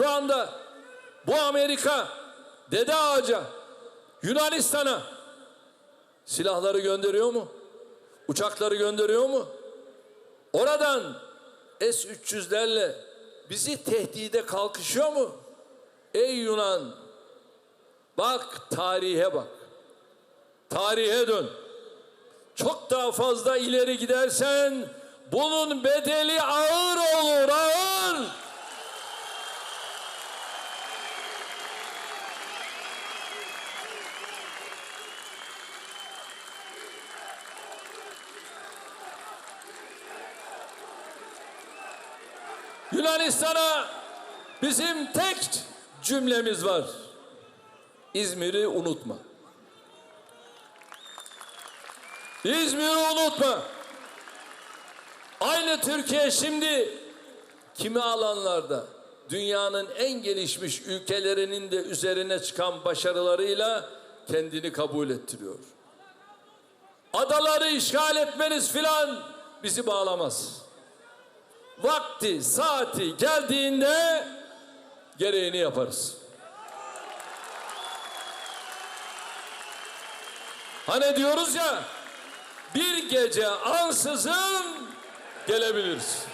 Şu anda bu Amerika Dede Ağaca Yunanistan'a silahları gönderiyor mu? Uçakları gönderiyor mu? Oradan S-300'lerle bizi tehdide kalkışıyor mu? Ey Yunan bak tarihe bak. Tarihe dön. Çok daha fazla ileri gidersen bunun bedeli ağır olur ağır. Yunanistan'a bizim tek cümlemiz var. İzmir'i unutma. İzmir'i unutma. Aynı Türkiye şimdi kimi alanlarda dünyanın en gelişmiş ülkelerinin de üzerine çıkan başarılarıyla kendini kabul ettiriyor. Adaları işgal etmeniz filan bizi bağlamaz. Vakti, saati geldiğinde gereğini yaparız. Hani diyoruz ya bir gece ansızın gelebiliriz.